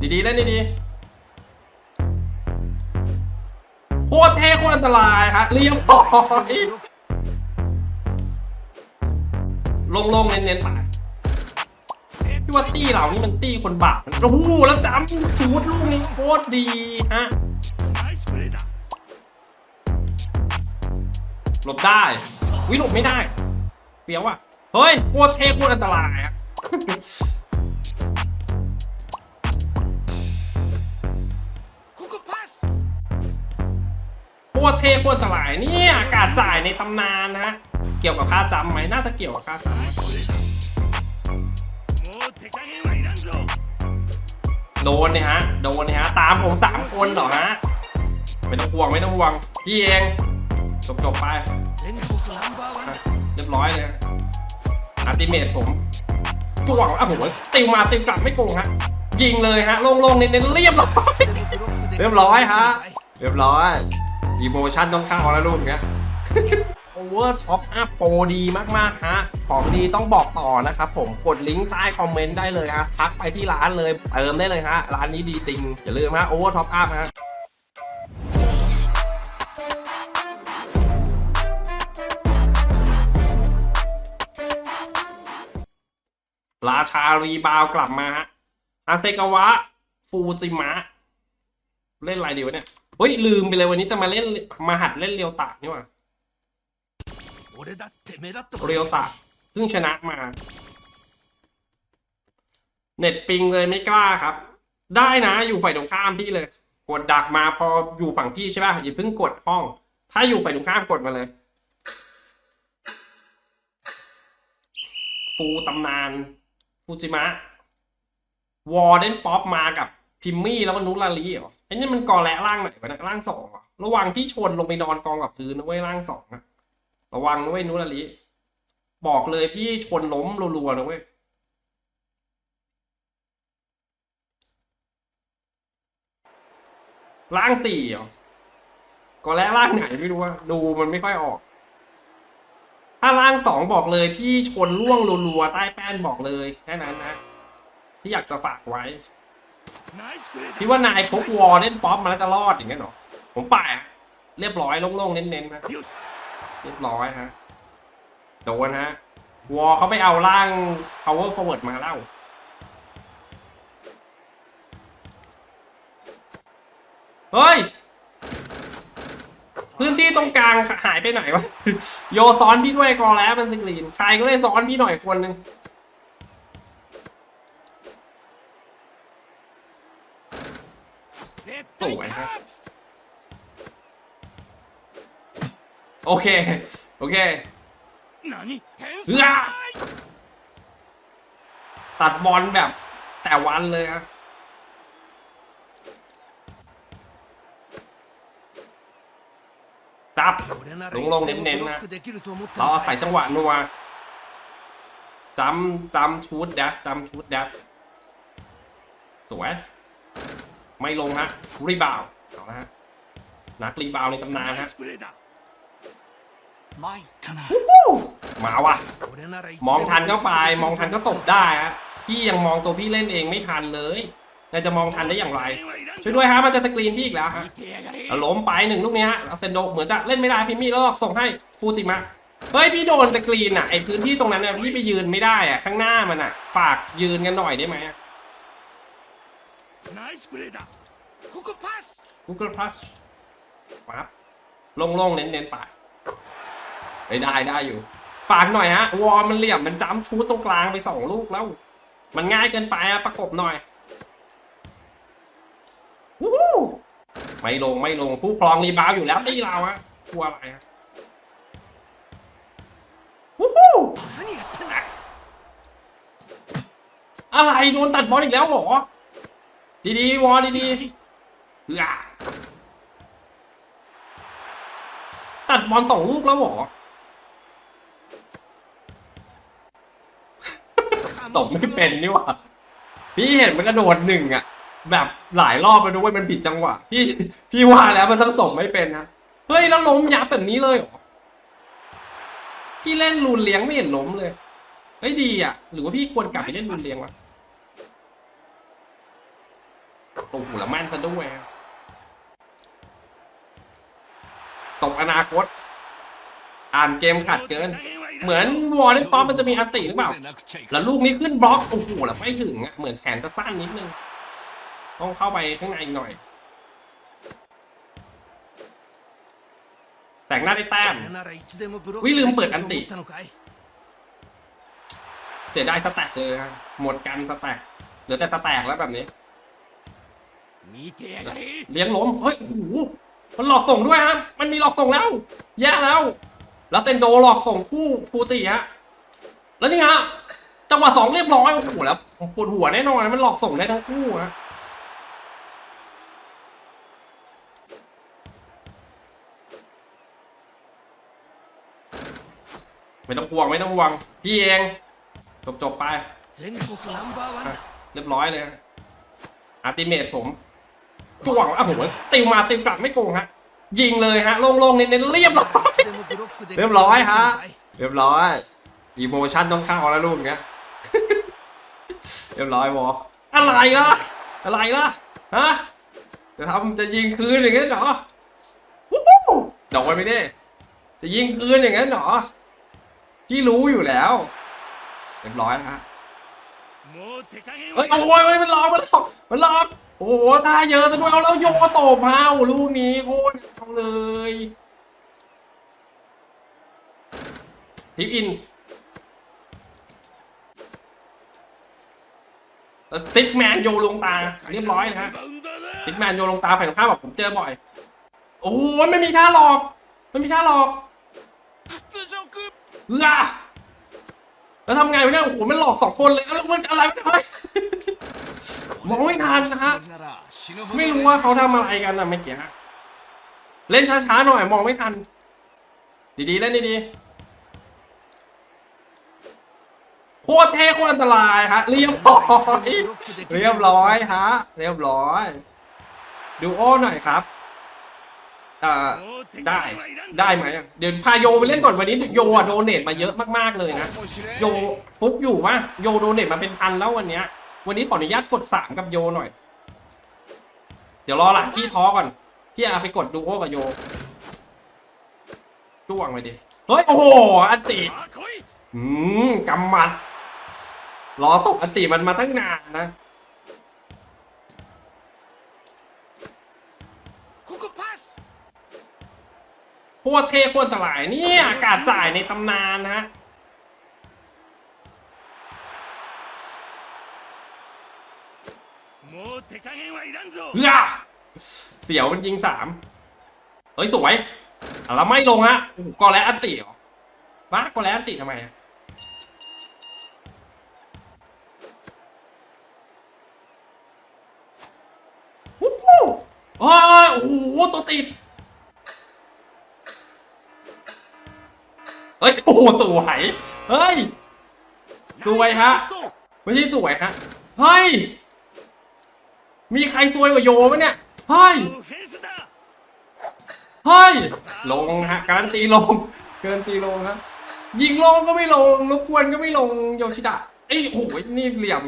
ดีๆเล่นดีๆโคตรเท่โคตรอันตรายฮะเรียบร้อยลงๆเน้นๆไปพี่ว่าตี้เหล่านี้มันตี้คนบาปโอ้โหแล้วจำชูดลูกนี้โคตรดีฮะหลบได้ วิหลบไม่ได้เปียวอะ เฮ้ย โคตรเท่โคตรอันตรายอะ คตรเท่โคตรตรายเนี่ยการจ่ายในตำนานนะเกี่ยวกับค่าจำไหมน่าจะเกี่ยวกับค่าจำโดนเนี่ยฮะโดนเนี่ยฮะตามผมสามคนเหรอฮะไม่ต้องห่วงไม่ต้องห่วงพี่เองจบจบไปเรียบร้อยเลยอัติเมตผมกูหวังว่าผมติวมาติวกลับไม่โกงฮะยิงเลยฮะโล่งๆเน้นๆเรียบร้อย เรียบร้อยฮะ เรียบร้อย อีโมชั่นต้องเข้าแล้วลูกเนี้ยโอเวอร์ท็อปอัพโปรดีมาก ๆ ฮะ ของดีต้องบอกต่อนะครับผมกดลิงก์ใต้คอมเมนต์ได้เลยฮะทักไปที่ร้านเลย เติมได้เลยฮะ ร้านนี้ดีจริง อย่าลืมฮะโอเวอร์ท็อปอัพฮะราชารีบาวกลับมาฮะอาเซกาวะ ฟูจิมะ เล่นอะไรดีวะเนี่ย เฮ้ยลืมไปเลยวันนี้จะมาเล่นมาหัดเล่นเรียวตะนี่หว่าเรียวตะเพิ่งชนะมา เน็ตปิงเลยไม่กล้าครับ ได้นะอยู่ฝ่ายตรงข้ามพี่เลย กดดักมาพออยู่ฝั่งพี่ใช่ป่ะอย่าเพิ่งกดห้อง ถ้าอยู่ฝ่ายตรงข้ามกดมาเลย ฟูตำนานฟูจิมะ วอร์เดนป๊อปมากับพิมมี่แล้วก็นุลาลีเหรอ อันนี้มันก่อแหละร่างไหนวะนะร่างสองอะระวังที่ชนลงไปนอนกองกับพื้นนะเว้ยร่างสองอะระวังนะเว้ยนุลลิบอกเลยพี่ชนล้มรัวๆนะเว้ยร่างสี่เหรอก็แล้ร่างไหนไม่รู้ว่าดูมันไม่ค่อยออก ถ้าร่างสองบอกเลย พี่ชนล่วงรัวๆใต้แป้นบอกเลยแค่นั้นนะ ที่อยากจะฝากไว้ พี่ว่านายพกวอลเล่นป๊อปมาแล้วจะรอดอย่างเงี้ยเหรอ ผมป่ายเรียบร้อยโล่งๆเน้นๆนะよしเรียบร้อยฮะโดนฮะวอลเขาไปเอาล่าง power forward มาแล้วเฮ้ย พื้นที่ตรงกลางหายไปไหนวะ โยซ้อนพี่ด้วยกอแล้วมันสกรีน ใครก็ได้ซ้อนพี่หน่อยคนหนึ่ง สวยโอเค โอเคเตัดบอลแบบแต่วันเลยครับตับลงลงเน้นๆนะ เราอาศัยจังหวะนัวจำจำชุดเดสจำชุดเดสสวย ไม่ลงฮะรีบาวเอาละฮะนักรีบาวในตำนานฮะมาวะมองทันก็ไป มองทันก็ตบได้ฮะพี่ยังมองตัวพี่เล่นเองไม่ทันเลยเราจะมองทันได้อย่างไร ช่วยด้วยฮะมันจะสกรีนพี่อีกแล้วฮะล้มไปหนึ่งลูกนี้ฮะเซนโดเหมือนจะเล่นไม่ได้พี่มี่แล้วส่งให้ฟูจิมะเฮ้ยพี่โดนสกรีนอะไอพื้นที่ตรงนั้นเนี่ยพี่ไปยืนไม่ได้อะข้างหน้ามันอะ ฝากยืนกันหน่อยได้ไหม ナイスプレーだここパス Google Plus ปั๊บโล่งๆเน้นๆไปไปได้ได้อยู่ ฝากหน่อยฮะ วอลมันเหลี่ยมมันจ้ำชูตรงกลางไปสองลูกแล้ว มันง่ายเกินไปอ่ะประกบหน่อยวู้ฮู้ไม่ลงไม่ลงผู้ครองรีบาวอยู่แล้วตีเราอะกลัวอะไรอะวู้ฮู้ 何やってんだ อะไรโดนตัดบอลอีกแล้วเหรอ ดีๆวอลดีๆเพื่อตัดบอลสองลูกแล้วเหรอตบไม่เป็นนี่หว่า พี่เห็นมันกระโดดหนึ่งอะแบบหลายรอบไปด้วยมันผิดจังหวะ พี่พี่ว่าแล้วมันต้องตบไม่เป็นนะ เฮ้ย แล้วล้มยับแบบนี้เลยเหรอ พี่เล่นรูนเลี้ยงไม่เห็นล้มเลย เฮ้ยดีอะหรือว่าพี่ควรกลับไปเล่นรูนเลี้ยงวะ ตกหูหละมั่นซะด้วยตกอนาคต อ่านเกมขาดเกิน เหมือนวอลเล็ตบอลมันจะมีอันติหรือเปล่า แล้วลูกนี้ขึ้นบล็อก โอ้โหแล้วไม่ถึงอะเหมือนแขนจะสั้นนิดนึง ต้องเข้าไปข้างในหน่อย แต่งหน้าได้แต้มวิลืมเปิดอันติ เสียดายสแต็กเลยหมดกันสแต็กเหลือแต่สแต็กแล้วแบบนี้ มีเกียรเลี้ยงล้มเฮ้ยโอ้โหมันหลอกส่งด้วยฮะมันมีหลอกส่งแล้ว แย่แล้ว แล้วเซนโดหลอกส่งคู่ฟูจิฮะแล้วนี่ฮะจังหวะสองเรียบร้อยโอ้โหแล้วปวดหัวแน่นอนมันหลอกส่งได้ทั้งคู่ฮะไม่ต้องกลัวไม่ต้องห่วงพี่เองจบจบไปเรียบร้อยเลยอาร์ติเมตผม จ่วงอะผมว่ติวมาติวกลับไม่โกงฮะยิงเลยฮะโล่งๆเน้นเรียบร้อยเรียบร้อยฮะเรียบร้อยอีโมชั่นต้องเข้าแล้วลูกเนี้ยเรียบร้อยวออะไรล่ะอะไรล่ะฮะจะทำจะยิงคืนอย่างงี้นเหรอดอกไว้ไม่ได้จะยิงคืนอย่างงี้นเหรอพี่รู้อยู่แล้วเรียบร้อยฮะเฮ้ยโอ้ยมันล้อมันล้อมันล้อ โอ้โหท่าเยอะซะด้วยเอาเราโยกตบมาลูกนี้โคตรเอาเลยทิปอินติ๊กแมนโยลงตา เรียบร้อยนะฮะติ๊กแมนโยลงตาฝ่ายตรงข้ามแบบผมเจอบ่อย โอ้โหไม่มีท่าหลอก ไม่มีท่าหลอกเอื้อ แล้วทำไงไปเนี่ยโอ้โหมันหลอกสองคนเลยแล้วมันอะไรไม่นี่มองไม่ทันนะฮะไม่รู้ว่าเขาทำอะไรกันนะเมื่อกี้ฮะเล่นช้าๆหน่อยมองไม่ทัน ดีๆเล่นดีๆโคตรเท่โคตรอันตรายฮะเรียบร้อยเรียบร้อยฮะเรียบร้อยดูโอ้หน่อยครับอ่า ได้ได้ไหมเดี๋ยวพาโยไปเล่นก่อนวันนี้โยอะโดเนทมาเยอะมากๆเลยนะโยฟุกอยู่ปะโยโดเนทมาเป็นพันแล้ววันเนี้ย วันนี้ขออนุญาตกดสามกับโยหน่อย เดี๋ยวรอหลังที่ท้อก่อนที่อาไปกดดูโอกับโยจ้วงไปดิเฮ้ยโอ้โหอันติอืมกำมัดรอตกอันติมันมาตั้งนานนะ พวตเท่โคตรตลายนี่อากาศจ่ายในตำนานนะฮะเสียวมันยิงสามเฮ้ยสวยแล้วไม่ลงฮะกอแล้วอันติเหบ้ากอแล้วอันติทำไมอะโอ้โหตัวติด อ้ยโอ้สวยเฮ้ยสวยฮะไม่ใช่สวยฮะเฮ้ยมีใครสวยกว่าโยมั้เนี่ยเฮ้ยเฮ้ยลงฮะการันตีลงเกินตีลงฮะยิงลงก็ไม่ลงรบกวนก็ไม่ลงโยชิดะไอ้โอ้ยนี่เหลี่ยม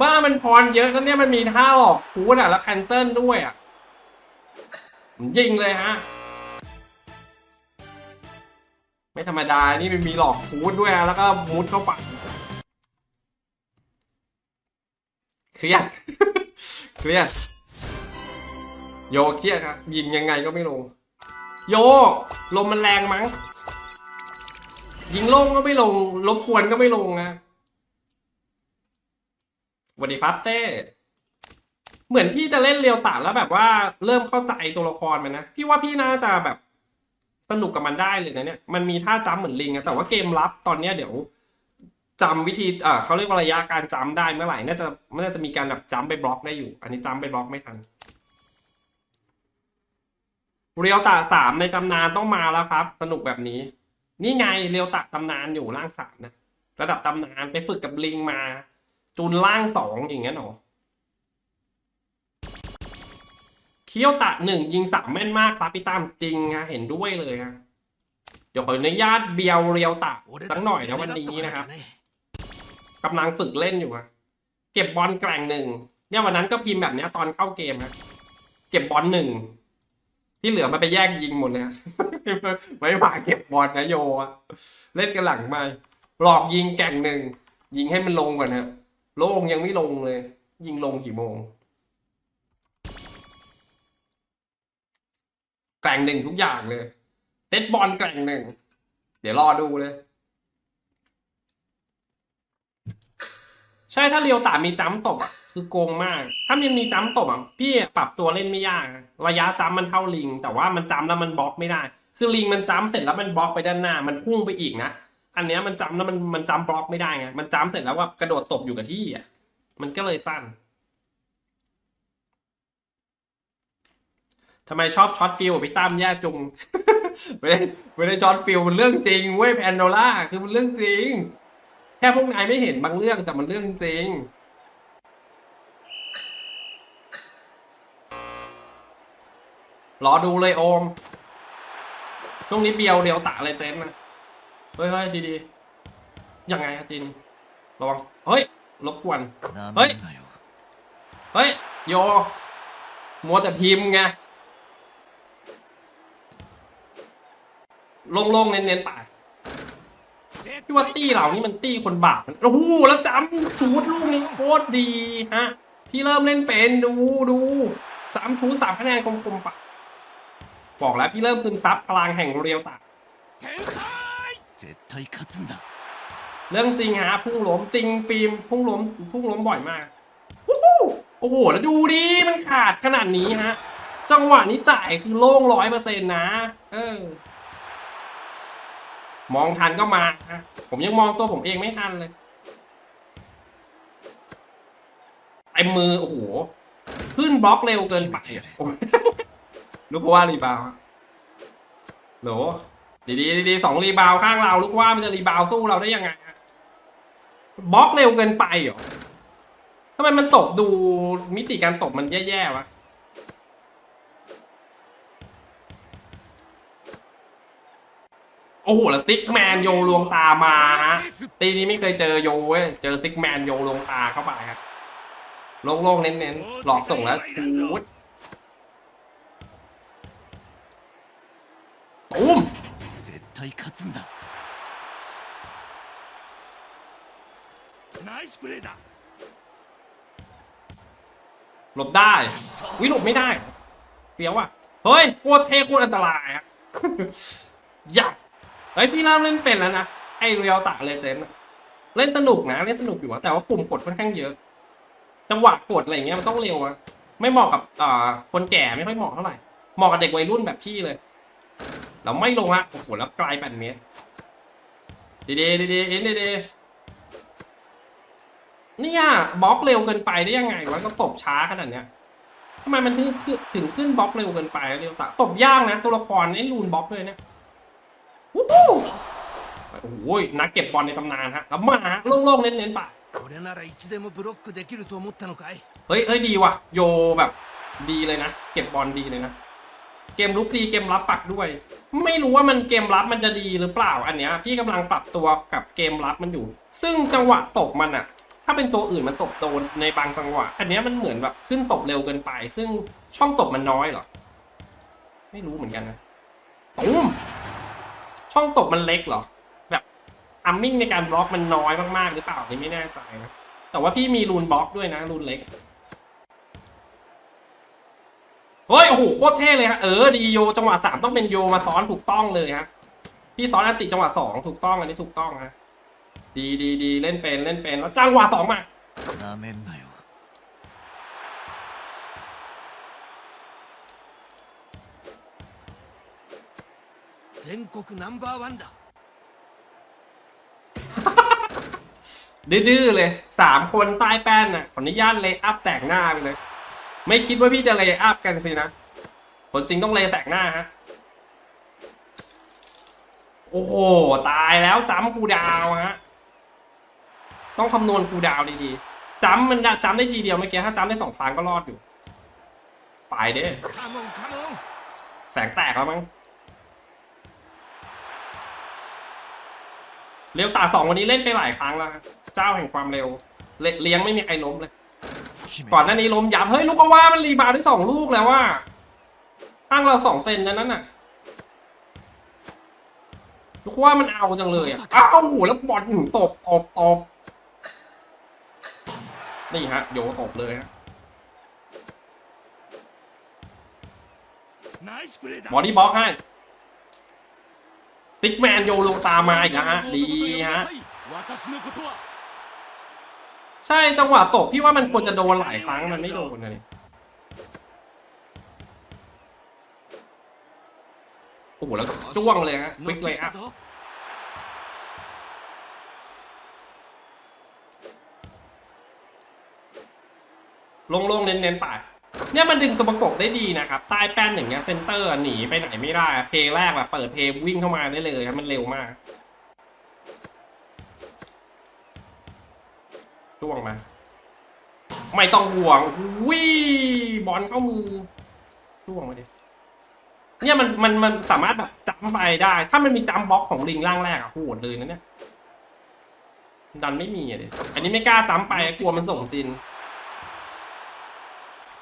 บ้ามันพรเยอะแล้วเนี่ยมันมีท่าหลอกฟูดอะแล้วแคนเซิลด้วยอะยิงเลยฮะ ไม่ธรรมดา นี่มันมีหลอกฟูดด้วยอะแล้วก็มุดเข้าไปเครียด เครียด โยเครียดครับ ยิงยังไงก็ไม่ลง โย ลมมันแรงมั้ง ยิงลงก็ไม่ลงรบกวนก็ไม่ลงนะสวัสดีครับเต้ เหมือนพี่จะเล่นเรียวตาแล้วแบบว่าเริ่มเข้าใจตัวละครมันนะ พี่ว่าพี่น่าจะแบบ สนุกกับมันได้เลยนะเนี่ยมันมีท่าจำเหมือนลิงอะแต่ว่าเกมลับตอนเนี้ยเดี๋ยวจำวิธีเออเขาเรียกว่าระยะการจำได้เมื่อไหร่น่าจะน่าจะมีการแบบจำไปบล็อกได้อยู่ อันนี้จำไปบล็อกไม่ทันเรียวตะสามในตำนานต้องมาแล้วครับ สนุกแบบนี้ นี่ไงเรียวตะตำนานอยู่ล่างสามนะ ระดับตำนานไปฝึกกับลิงมาจูนล่างสองอย่างเงี้ยหรอ เคียวตะหนึ่งยิงสามแม่นมากครับพี่ตั้มจริงฮะเห็นด้วยเลยฮะเดี๋ยวขออนุญาตเบียวเรียวตะสักหน่อยนะวันนี้นะครับกำลังฝึกเล่นอยู่อะเก็บบอลแกร่งหนึ่งเนี่ยวันนั้นก็พิมพ์แบบเนี้ยตอนเข้าเกมนะเก็บบอลหนึ่งที่เหลือมาไปแยกยิงหมดเลยไม่ผ่าเก็บบอลนะโยอะเล่นกันหลังไม่หลอกยิงแก่งหนึ่งยิงให้มันลงก่อนนะโล่งยังไม่ลงเลย ยิงลงกี่โมง แกร่งหนึ่งทุกอย่างเลยเซตบอลแกร่งหนึ่ง เดี๋ยวรอดูเลย ใช่ถ้าเรียวตามีจ้ำตบอะคือโกงมาก ถ้ามันมีจ้ำตบอะพี่ปรับตัวเล่นไม่ยาก ระยะจ้ำมันเท่าลิง แต่ว่ามันจ้ำแล้วมันบล็อกไม่ได้ คือลิงมันจ้ำเสร็จแล้วมันบล็อกไปด้านหน้า มันพุ่งไปอีกนะ อันเนี้ยมันจ้ำแล้วมันมันจ้ำบล็อกไม่ได้ไง มันจ้ำเสร็จแล้วว่ากระโดดตบอยู่กับที่อะ มันก็เลยสั้น ทำไมชอบช็อตฟิลพี่ตั้มแย่จุง ไม่ได้ไม่ได้ช็อตฟิลมันเรื่องจริงเว้ยแพนโดล่าคือมันเรื่องจริง แค่พวกนายไม่เห็นบางเรื่องแต่มันเรื่องจริง รอดูเลยโอม ช่วงนี้เบียวเดียวตะเลยเจนนะ เฮ้ยเฮ้ยดีๆยังไงครับจิน ระวัง เฮ้ยรบกวน เฮ้ย เฮ้ย โย มัวแต่พิมพ์ไง โล่งๆเน้นๆไปพี่ว่าตี้เหล่านี้มันตี้คนบาปมันโอ้โหแล้วจำชูดลูกนี้โคตรดีฮะพี่เริ่มเล่นเป็นดูดูสามชูดสามคะแนนคมๆปะบอกแล้วพี่เริ่มซึมซับพลังแห่งเรียวตะเรื่องจริงฮะพุ่งหลวมจริงฟิล์มพุ่งหลวมพุ่งหลวมบ่อยมากโอ้โหแล้วดูดิมันขาดขนาดนี้ฮะ จังหวะนี้จ่ายคือโล่งร้อยเปอร์เซ็นต์นะ เออ มองทันก็มาผมยังมองตัวผมเองไม่ทันเลยไอ้มือโอ้โหขึ้นบล็อกเร็วเกินไปลูกว่ารีบาวโหลดีดีดีๆสองรีบาวข้างเราลูกว่ามันจะรีบาวสู้เราได้ยังไงบล็อกเร็วเกินไปเหรอทำไมมันตบดูมิติการตบมันแย่ๆวะ โอ้โหแล้วซิกแมนโยลวงตามาฮะตีนี้ไม่เคยเจอโยเว้ยเจอซิกแมนโยลวงตาเข้าไปครับโล่งๆเน้นๆหลอกส่งแล้วทูดตุ้มหลบได้ วิหลบไม่ได้เสียวอะ เฮ้ย โคตรเท่โคตรอันตรายอะยัก เฮ้ยพี่เริ่มเล่นเป็นแล้วนะไอเรียวตะเลเจนด์เล่นสนุกนะเล่นสนุกอยู่แต่ว่าปุ่มกดค่อนข้างเยอะ จังหวะกดอะไรเงี้ยมันต้องเร็วอะไม่เหมาะกับอ่าคนแก่ไม่ค่อยเหมาะเท่าไหร่เหมาะกับเด็กวัยรุ่นแบบพี่เลย เราไม่ลงละโอ้โหแล้วไกลแปดเมตรดีดีดีดีเอ็นดีดีเนี่ยบล็อกเร็วเกินไปได้ยังไงวะก็ตบช้าขนาดเนี้ยทำไมมันถึงถึงขึ้นบล็อกเร็วเกินไปเร็วตะตบยากนะตัวละครไอ้ลูนบล็อกเลยเนี่ย โอ้โหนักเก็บบอลในตำนานฮะแล้วมาโล่งๆเน้นๆไปเฮ้ยเฮ้ยดีว่ะ โยแบบดีเลยนะ เก็บบอลดีเลยนะ เกมรุกดีเกมรับฝักด้วย ไม่รู้ว่ามันเกมรับมันจะดีหรือเปล่าอันเนี้ยพี่กำลังปรับตัวกับเกมรับมันอยู่ ซึ่งจังหวะตกมันอะถ้าเป็นตัวอื่นมันตบโดนในบางจังหวะ อันเนี้ยมันเหมือนแบบขึ้นตบเร็วเกินไป ซึ่งช่องตบมันน้อยเหรอ ไม่รู้เหมือนกันนะตุ้ม ช่องตบมันเล็กเหรอ แบบอัมมิ่งในการบล็อกมันน้อยมากๆ หรือเปล่านี่ไม่แน่ใจนะแต่ว่าพี่มีรูนบล็อกด้วยนะรูนเล็กเฮ้ยโอ้โหโคตรเท่เลยฮะเออดีโยจังหวะสามต้องเป็นโยมาซ้อนถูกต้องเลยฮะพี่ซ้อนอันติจังหวะสองถูกต้องอันนี้ถูกต้องฮะดีดีดีเล่นเป็นเล่นเป็นแล้วจังหวะสองมา 全国ナンバーワンだ ดื้อๆเลย สามคนใต้แป้นน่ะ ขออนุญาตเลย์อัพแสกหน้าไปเลย ไม่คิดว่าพี่จะเลย์อัพกันสินะ ผลจริงต้องเลย์แสกหน้าฮะ โอ้โห ตายแล้วจ้ำคูลดาวน์ฮะ ต้องคำนวณคูลดาวน์ดีๆจ้ำมันจ้ำได้ทีเดียวเมื่อกี้ ถ้าจ้ำได้สองครั้งก็รอดอยู่ ไปเด้ カモンカモン แสงแตกแล้วมั้ง เร็วตาสองวันนี้เล่นไปหลายครั้งแล้วเจ้าแห่งความเร็ว เลี้ยงไม่มีใครล้มเลย ก่อนหน้านี้ล้มยับเฮ้ยลูกกว่ามันรีบาวได้สองลูกแล้วว่าตั้งเราสองเซนนั้นน่ะลูกว่ามันเอาจังเลยอะอ้าวแล้วบอลหนึ่งตบตบตบนี่ฮะโยตบเลยฮะบอดี้บล็อกให้ ติ๊กแมนโยลงตามมาอีกแล้ฮะ ดีฮะ ใช่จังหวะตกพี่ว่ามันควรจะโดนหลายครั้งมันไม่โดนนะเนี่ยโอ้โหแล้วจ้วงเลยฮะควิกเลยอะโล่งๆเน้นๆไป เนี่ยมันดึงตัวประกบได้ดีนะครับ ใต้แป้นอย่างเงี้ยเซนเตอร์หนีไปไหนไม่ได้ เพลงแรกแบบเปิดเพลงวิ่งเข้ามาได้เลยครับมันเร็วมากจ้วงมาไม่ต้องห่วงวิ่บอลเข้ามือจ้วงมาดิเนี่ยมันมันมันสามารถแบบจัมไปได้ ถ้ามันมีจัมบล็อกของลิงล่างแรกอะโหดเลยนะเนี่ยดันไม่มีอะดิอันนี้ไม่กล้าจัมไปกลัวมันส่งจิน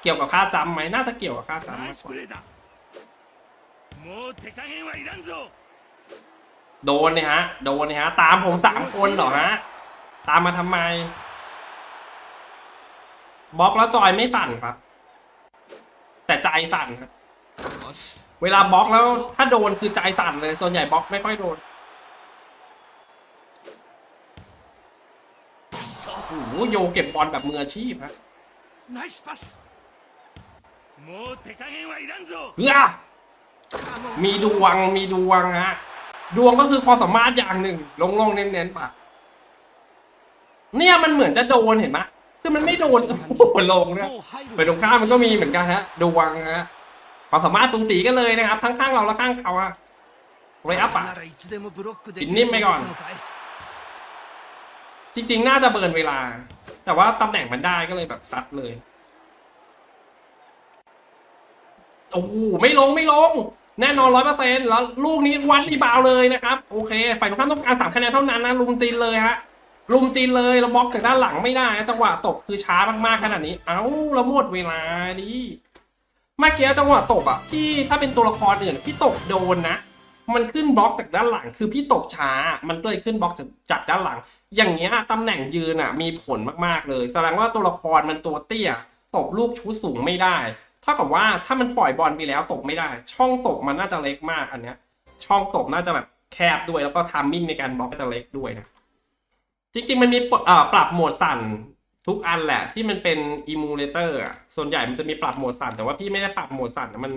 เกี่ยวกับค่าจำไหมน่าจะเกี่ยวกับค่าจำมากกว่าโดนเนี่ยฮะ โดนเนี่ยฮะ ตามผมสามคนเหรอฮะ ตามมาทำไม บล็อกแล้วจอยไม่สั่นครับ แต่ใจสั่นครับ เวลาบล็อกแล้วถ้าโดนคือใจสั่นเลย ส่วนใหญ่บล็อกไม่ค่อยโดนโอ้โหโยเก็บบอลแบบมืออาชีพฮะ เฮ้ยมีดวงมีดวงฮะ ดวงก็คือความสามารถอย่างหนึ่ง ลงลงเน้นๆปะเนี่ยมันเหมือนจะโดนเห็นไหมคือมันไม่โดน โอ้โหลงเนี่ยเปิตรงข้ามมันก็มีเหมือนกันฮะ ดวงฮะ ความสามารถสูงสีกันเลยนะครับ ทั้งข้างเราและข้างเขาอะเลยอัพอะกินนิ่มไปก่อน จริง ๆ น่าจะเบิร์นเวลา แต่ว่าตำแหน่งมันได้ก็เลยแบบซัดเลย โอ้โหไม่ลงไม่ลง แน่นอนร้อยเปอร์เซ็นต์แล้วลูกนี้วัดรีบาวเลยนะครับ โอเค ฝ่ายตรงข้ามต้องการสามคะแนนเท่านั้นนะลุมจีนเลยฮะลุมจีนเลยเราบล็อกจากด้านหลังไม่ได้จังหวะตบคือช้ามากๆขนาดนี้ เอ้าเราหมดเวลาดิเมื่อกี้จังหวะตบอะพี่ถ้าเป็นตัวละครอื่นพี่ตบโดนนะ มันขึ้นบล็อกจากด้านหลัง คือพี่ตบช้า มันเลยขึ้นบล็อกจากจากด้านหลัง อย่างเงี้ยตำแหน่งยืนอะมีผลมากๆเลย แสดงว่าตัวละครมันตัวเตี้ยตบลูกชุดสูงไม่ได้ เท่ากับว่าถ้ามันปล่อยบอลไปแล้วตบไม่ได้ ช่องตบมันน่าจะเล็กมากอันเนี้ย ช่องตบน่าจะแบบแคบด้วยแล้วก็ทามมิ่งในการบล็อกก็จะเล็กด้วยนะจริงๆ มันมีปรับโหมดสั่นทุกอันแหละที่มันเป็นอิมูเลเตอร์อะส่วนใหญ่มันจะมีปรับโหมดสั่นแต่ว่าพี่ไม่ได้ปรับโหมดสั่นมัน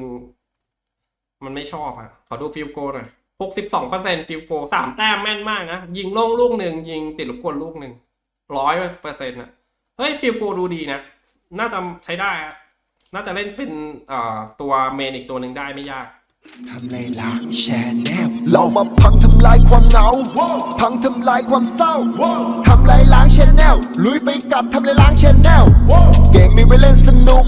มันไม่ชอบอะ ขอดูฟิลโกหน่อยหกสิบสองเปอร์เซ็นฟิลโกสามแต้มแม่นมากนะ ยิงโล่งลูกหนึ่งยิงติดลูกกลลูกหนึ่งร้อยเปอร์เซ็นต์อะ เฮ้ยฟิลโกดูดีนะ น่าจะใช้ได้อะ น่าจะเล่นเป็นเอ่อตัวเมนอีกตัวหนึ่งได้ไม่ยากทำในหลังแชนแนลเรามาพังทำลายความเหงา พังทำลายความเศร้า ทำลายล้างแชนแนลลุยไปกับทำลายล้างแชนแนลเกมมีไว้เล่นสนุก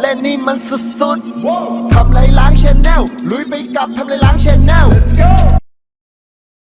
เล่นนี่มันสุดๆทำลายล้างแชนแนลลุยไปกับทำลายล้างแชนแนล